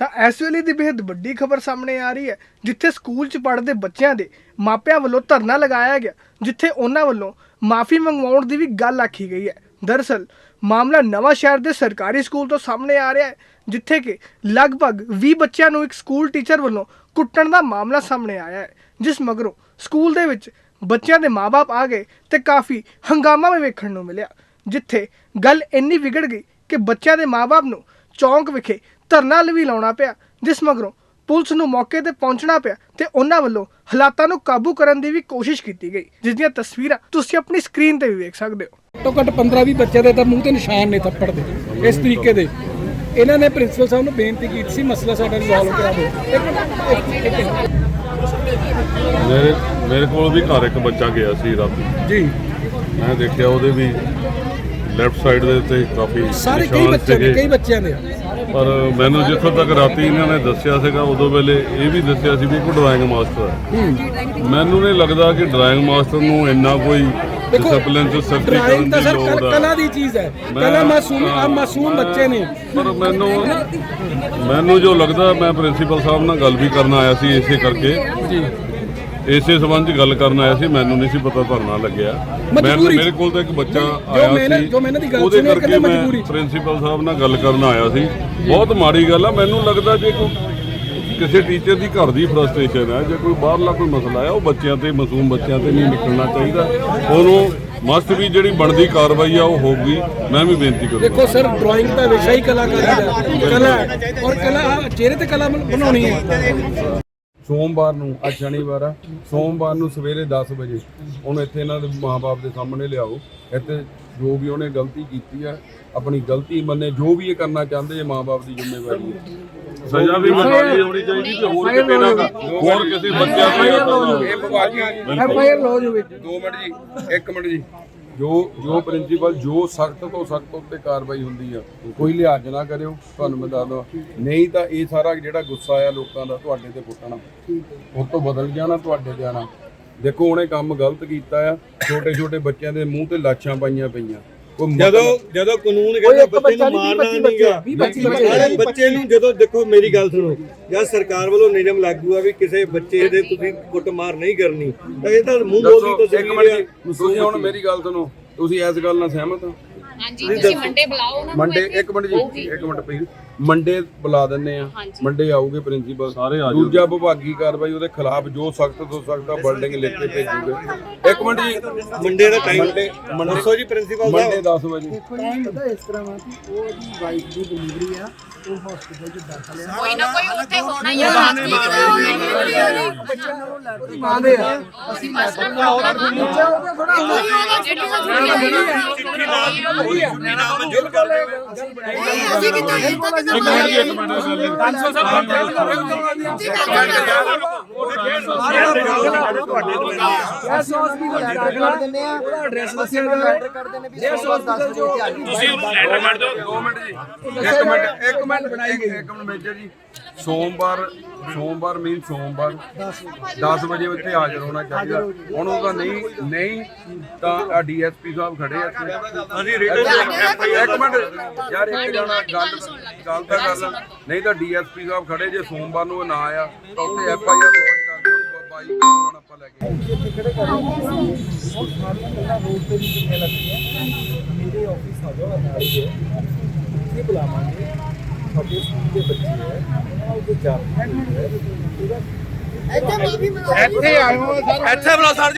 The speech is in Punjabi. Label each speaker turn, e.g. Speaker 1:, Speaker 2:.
Speaker 1: ਤਾਂ ਇਸ ਵੇਲੇ ਦੀ ਬੇहद ਵੱਡੀ ਖਬਰ ਸਾਹਮਣੇ ਆ ਰਹੀ ਹੈ, ਜਿੱਥੇ ਸਕੂਲ 'ਚ ਪੜ੍ਹਦੇ ਬੱਚਿਆਂ ਦੇ ਮਾਪਿਆਂ ਵੱਲੋਂ ਧਰਨਾ ਲਗਾਇਆ ਗਿਆ, ਜਿੱਥੇ ਉਹਨਾਂ ਵੱਲੋਂ ਮਾਫੀ ਮੰਗਵਾਉਣ ਦੀ ਵੀ ਗੱਲ ਆਖੀ ਗਈ ਹੈ। ਦਰਅਸਲ, ਮਾਮਲਾ ਨਵਾਂ ਸ਼ਹਿਰ ਦੇ ਸਰਕਾਰੀ ਸਕੂਲ ਤੋਂ ਸਾਹਮਣੇ ਆ ਰਿਹਾ ਹੈ, ਜਿੱਥੇ ਕਿ ਲਗਭਗ 20 ਬੱਚਿਆਂ ਨੂੰ ਇੱਕ ਸਕੂਲ ਟੀਚਰ ਵੱਲੋਂ ਕੁੱਟਣ ਦਾ ਮਾਮਲਾ ਸਾਹਮਣੇ ਆਇਆ ਹੈ, ਜਿਸ ਮਗਰੋਂ ਸਕੂਲ ਦੇ ਵਿੱਚ ਬੱਚਿਆਂ ਦੇ ਮਾਪੇ ਆ ਗਏ ਤੇ ਕਾਫੀ ਹੰਗਾਮਾ ਵੀ ਵੇਖਣ ਨੂੰ ਮਿਲਿਆ, ਜਿੱਥੇ ਗੱਲ ਇੰਨੀ ਵਿਗੜ ਗਈ ਕਿ ਬੱਚਿਆਂ ਦੇ ਮਾਪੇ ਨੂੰ ਚੌਂਕ ਵਿਖੇ ਧਰਨਾ ਵੀ ਲਾਉਣਾ ਪਿਆ ਜਿਸ ਮਗਰੋਂ ਪੁਲਿਸ ਨੂੰ ਮੌਕੇ ਤੇ ਪਹੁੰਚਣਾ ਪਿਆ ਤੇ ਉਹਨਾਂ ਵੱਲੋਂ ਹਾਲਾਤਾਂ ਨੂੰ ਕਾਬੂ ਕਰਨ ਦੀ ਵੀ ਕੋਸ਼ਿਸ਼ ਕੀਤੀ ਗਈ ਜਿਸ ਦੀਆਂ ਤਸਵੀਰਾਂ ਤੁਸੀਂ ਆਪਣੀ ਸਕਰੀਨ ਤੇ ਵੀ ਵੇਖ ਸਕਦੇ ਹੋ।
Speaker 2: ਘੱਟੋ ਘੱਟ 15 20 ਬੱਚਿਆਂ ਦੇ ਤਾਂ ਮੂੰਹ ਤੇ ਨਿਸ਼ਾਨ ਨੇ ਥੱਪੜ ਦੇ ਇਸ ਤਰੀਕੇ ਦੇ। ਇਹਨਾਂ ਨੇ ਪ੍ਰਿੰਸੀਪਲ ਸਾਹਿਬ ਨੂੰ ਬੇਨਤੀ ਕੀਤੀ ਸੀ ਮਸਲਾ ਸਾਡਾ ਰਿਜ਼ੋਲਵ ਕਰਾ ਦਿਓ।
Speaker 3: ਮੇਰੇ ਮੇਰੇ ਕੋਲ ਵੀ ਘਰ ਇੱਕ ਬੱਚਾ ਗਿਆ ਸੀ ਰਾਤੀ।
Speaker 2: ਜੀ।
Speaker 3: ਮੈਂ ਦੇਖਿਆ ਉਹਦੇ ਵੀ ਲੈਫਟ ਸਾਈਡ ਦੇ ਉੱਤੇ ਕਾਫੀ
Speaker 2: ਸਾਰੇ ਕਈ
Speaker 3: ਨਿਸ਼ਾਨ
Speaker 2: ਦੇ
Speaker 3: ਸੀਗੇ।
Speaker 2: ਕਈ ਬੱਚਿਆਂ ਦੇ
Speaker 3: ਪਰ ਮੈਨੂੰ ਜਿੱਥੋਂ ਤੱਕ ਰਾਤੀ ਇਹਨਾਂ ਨੇ ਦੱਸਿਆ ਸੀਗਾ ਉਦੋਂ ਵੇਲੇ ਇਹ ਵੀ ਦੱਸਿਆ ਸੀ ਵੀ ਕੋਈ ਡਰਾਇੰਗ ਮਾਸਟਰ ਹੈ। ਮੈਨੂੰ ਨਹੀਂ ਲੱਗਦਾ ਕਿ ਡਰਾਇੰਗ ਮਾਸਟਰ ਨੂੰ ਇੰਨਾ ਕੋਈ
Speaker 2: ਦੇਖੋ
Speaker 3: ਡਿਸਪਲਿਨ ਚ ਸਖਤੀ
Speaker 2: ਡਰਾਇੰਗ ਤਾਂ
Speaker 3: ਦੀ
Speaker 2: ਸਰ
Speaker 3: ਲੋੜ ਹੈ।
Speaker 2: ਕਲਾ ਦੀ ਚੀਜ਼ ਹੈ।
Speaker 3: ਮੈਂ-
Speaker 2: ਕਲਾ ਮਾਸੂਮ ਆ ਮਾਸੂਮ ਬੱਚੇ ਨੇ।
Speaker 3: ਪਰ ਮੈਨੂੰ ਮੈਨੂੰ ਜੋ ਲੱਗਦਾ ਮੈਂ ਪ੍ਰਿੰਸੀਪਲ ਸਾਹਿਬ ਨਾਲ ਗੱਲ ਵੀ ਕਰਨ ਆਇਆ ਸੀ ਇਸੇ ਕਰਕੇ। ਇਸੇ ਸੰਬੰਧ 'ਚ ਗੱਲ ਕਰਨ ਆਇਆ ਸੀ ਮੈਨੂੰ ਨਹੀਂ ਸੀ ਪਤਾ ਧਰਨਾ ਲੱਗਿਆ। ਮੈਂ
Speaker 2: ਮਜਬੂਰੀ 'ਚ।
Speaker 3: ਮੇਰੇ ਕੋਲ ਤਾਂ ਇੱਕ ਬੱਚਾ ਆਇਆ ਸੀ
Speaker 2: ਜੋ ਮੈਨੇ ਦੀ ਗੱਲ
Speaker 3: ਉਹਦੇ ਕਰਕੇ
Speaker 2: ਕਹਿੰਦੇ
Speaker 3: ਮੈਂ
Speaker 2: ਮਜਬੂਰੀ। 'ਚ।
Speaker 3: ਪ੍ਰਿੰਸੀਪਲ ਸਾਹਿਬ ਨਾਲ ਗੱਲ ਕਰਨ ਆਇਆ ਸੀ। ਬਹੁਤ ਮਾੜੀ ਗੱਲ ਆ ਮੈਨੂੰ ਲੱਗਦਾ ਜੇ ਕੋਈ ਕਿਸੇ ਟੀਚਰ ਦੀ ਘਰ ਦੀ ਫਰਸਟ੍ਰੇਸ਼ਨ ਹੈ ਜੇ ਕੋਈ ਬਾਹਰਲਾ ਕੋਈ ਮਸਲਾ ਹੈ ਉਹ ਬੱਚਿਆਂ ਤੇ ਮਾਸੂਮ ਬੱਚਿਆਂ ਤੇ ਨਹੀਂ ਨਿਕਲਣਾ ਚਾਹੀਦਾ। ਉਹਨੂੰ ਮਸਟ ਵੀ ਜਿਹੜੀ ਬਣਦੀ ਕਾਰਵਾਈ ਆ ਉਹ ਹੋਊਗੀ। ਮੈਂ ਵੀ ਬੇਨਤੀ ਕਰੂੰਗਾ।
Speaker 2: ਦੇਖੋ ਸਰ ਡਰਾਇੰਗ ਤਾਂ ਵਿਸ਼ਾ ਹੀ ਕਲਾਕਾਰੀ ਦਾ ਕਲਾ ਹੈ। ਔਰ ਕਲਾ ਚਿਹਰੇ ਤੇ ਕਲਾ ਬਣ- ਬਣਾਉਣੀ ਹੈ।
Speaker 4: ਸੋਮਵਾਰ ਨੂੰ ਅੱਜ ਸ਼ਨੀਵਾਰ ਆ ਸੋਮਵਾਰ ਨੂੰ ਸਵੇਰੇ 10 ਵਜੇ ਉਹਨੂੰ ਇੱਥੇ ਇਹਨਾਂ ਦੇ ਮਾਪੇ ਦੇ ਸਾਹਮਣੇ ਲਿਆਓ। ਇੱਥੇ ਜੋ ਵੀ ਉਹਨੇ ਗਲਤੀ ਕੀਤੀ ਆ ਆਪਣੀ ਗਲਤੀ ਮੰਨੇ ਜੋ ਵੀ ਇਹ ਕਰਨਾ ਚਾਹੁੰਦੇ ਜੇ ਮਾਪੇ ਦੀ ਜ਼ਿੰਮੇਵਾਰੀ ਹੈ
Speaker 3: ਸਜ਼ਾ ਵੀ ਬਣਾਉਣੀ ਹੋਣੀ ਚਾਹੀਦੀ ਤੇ ਹੋਰ ਕਿਤੇ ਨਾ ਹੋਰ ਕਿਸੇ ਬੱਚਿਆਂ ਤੇ
Speaker 4: ਇਹ ਵਿਭਾਗੀ
Speaker 2: ਐਫਆਈਆਰ ਲੋ ਜੋ ਵਿੱਚ।
Speaker 4: 2 ਮਿੰਟ ਜੀ 1 ਮਿੰਟ ਜੀ। ਜੋ ਜੋ ਪ੍ਰਿੰਸੀਪਲ ਜੋ ਸਖਤ ਤੋਂ ਸਖਤ ਉੱਤੇ ਕਾਰਵਾਈ ਹੁੰਦੀ ਆ, ਕੋਈ ਲਿਹਾਜ਼ ਨਾ ਕਰਿਓ, ਤੁਹਾਨੂੰ ਮੈਂ ਦੱਸਦਾ। ਨਹੀਂ ਤਾਂ ਇਹ ਸਾਰਾ ਜਿਹੜਾ ਗੁੱਸਾ ਆ ਲੋਕਾਂ ਦਾ, ਤੁਹਾਡੇ ਤੇ ਪੁੱਟਣਾ। ਉਹ ਤੋਂ ਬਦਲ ਜਾਣਾ, ਤੁਹਾਡੇ ਤੇ ਆਣਾ ਦੇਖੋ, ਉਹਨੇ ਕੰਮ ਗਲਤ ਕੀਤਾ ਆ ਛੋਟੇ ਛੋਟੇ ਬੱਚਿਆਂ ਦੇ ਮੂੰਹ ਤੇ ਲਾਸ਼ਾਂ ਪਾਈਆਂ ਪਈਆਂ।
Speaker 5: ਜਦੋਂ ਜਦੋਂ ਕਾਨੂੰਨ ਕਹਿੰਦਾ ਬੱਚੇ ਨੂੰ ਮਾਰਨਾ ਨਹੀਂਗਾ ਸਾਰੇ ਬੱਚੇ ਨੂੰ ਜਦੋਂ ਦੇਖੋ ਮੇਰੀ ਗੱਲ ਸੁਣੋ। ਜਦ ਸਰਕਾਰ ਵੱਲੋਂ ਨਿਯਮ ਲਾਗੂ ਆ ਵੀ ਕਿਸੇ ਬੱਚੇ ਦੇ ਤੁਸੀਂ ਕੁੱਟਮਾਰ ਨਹੀਂ ਕਰਨੀ। ਤਾਂ ਇਹ ਤਾਂ ਮੂੰਹ
Speaker 4: ਦੱਸੋ
Speaker 5: ਤਾਂ
Speaker 4: ਇੱਕ
Speaker 5: ਸਹੀ
Speaker 4: ਮਿੰਟ
Speaker 5: ਆ?
Speaker 4: ਜੀ। ਤੁਸੀਂ ਹੁਣ ਮੇਰੀ ਗੱਲ ਸੁਣੋ। ਤੁਸੀਂ ਇਸ ਗੱਲ ਨਾਲ ਸਹਿਮਤ ਹੋ?
Speaker 6: ਹਾਂਜੀ ਤੁਸੀਂ ਮੰਡੇ ਬੁਲਾਓ ਉਹਨਾਂ ਨੂੰ
Speaker 4: ਮੰਡੇ। ਇੱਕ ਮਿੰਟ ਜੀ ਇੱਕ ਮਿੰਟ ਪਲੀਜ਼ ਮੰਡੇ ਬੁਲਾ ਦਿੰਨੇ ਆ।
Speaker 6: ਹਾਂਜੀ।
Speaker 4: ਮੰਡੇ ਆਊਗੇ ਪ੍ਰਿੰਸੀਪਲ।
Speaker 3: ਸਾਰੇ ਆ
Speaker 4: ਦੂਜਾ ਵਿਭਾਗੀ ਕਾਰਵਾਈ ਉਹਦੇ ਖਿਲਾਫ ਜੋ ਸਖਤ ਤੋਂ ਸਖਤ ਬਿਲਡਿੰਗ ਲਿਖ ਕੇ ਭੇਜੂਗੇ। ਇੱਕ ਮਿੰਟ ਜੀ।
Speaker 5: ਮੰਡੇ ਦਾ ਟਾਈਮ
Speaker 4: ਮੰਡੇ ਮੰਡੇ
Speaker 5: ਜੀ ਪ੍ਰਿੰਸੀਪਲ
Speaker 4: ਮੰਡੇ
Speaker 5: ਸਾਹਿਬ
Speaker 4: 10 ਵਜੇ
Speaker 6: ਕੋਈ ਨਾ ਕੋਈ ਉੱਥੇ ਹੋਣਾ ਹੀ ਆ।
Speaker 2: ਮਾਦੇ ਆ।
Speaker 6: ਅਸੀਂ ਬਸ ਨਾ ਬੁਲਾਓ ਅਸੀਂ ਕਿਤੇ ਇੱਕ
Speaker 2: ਐਸ ਹਸਪੀਟਲ ਦਾਖਲਾ ਦਿੰਦੇ ਆ। ਉਹਦਾ ਐਡਰੈਸ ਦੱਸਿਆ ਜਾਵੇ ਇਸ ਹਸਪੀਟਲ ਜੋ
Speaker 4: ਦੋ ਮਿੰਟ ਜੀ। ਇੱਕ ਮਿੰਟ ਇੱਕ ਮਿੰਟ ਬਣਾਈ ਗਈ। ਇੱਕ ਮਿੰਟ ਮੇਜਰ ਜੀ। ਸੋਮਵਾਰ ਸੋਮਵਾਰ ਮੀਨ ਸੋਮਵਾਰ। 10 ਵਜੇ। ਉੱਥੇ ਹਾਜ਼ਰ ਹੋਣਾ ਚਾਹੀਦਾ। ਹੁਣ ਉਹਦਾ ਨਹੀਂ ਨਹੀਂ ਤਾਂ ਡੀਐਸਪੀ ਸਾਹਿਬ ਖੜੇ ਆ।
Speaker 5: ਅਸੀਂ
Speaker 4: ਇੱਕ ਮਿੰਟ ਯਾਰ ਇੱਕ ਜਣਾ ਗੱਲ ਗੱਲ ਤਾਂ ਕਰ ਲੈ। ਨਹੀਂ ਤਾਂ ਡੀਐਸਪੀ ਸਾਹਿਬ ਖੜੇ ਜੇ ਸੋਮਵਾਰ ਨੂੰ ਉਹ ਨਾ ਆਇਆ ਤਾਂ ਉੱਥੇ ਐਫ ਆਈ ਆਰ ਲੌਂਚ ਕਰ ਦਿਓ ਬਾਈ ਉਹਨਾਂ ਆਪਾਂ ਲੈ ਕੇ
Speaker 2: ਮੇਰੇ ਆਫਿਸ ਆ ਜਾਓ ਨਾਲ ਹੈ ਇਹ ਬੁਲਾਵਾਂਗੇ। ਤੁਹਾਡੇ ਸਕੂਲ ਦੇ ਬੱਚੇ ਹੈ ਉਹਨਾਂ ਦੇ ਜਾਣ
Speaker 5: ਇੱਥੇ ਬੁਲਾਓ ਸਰ।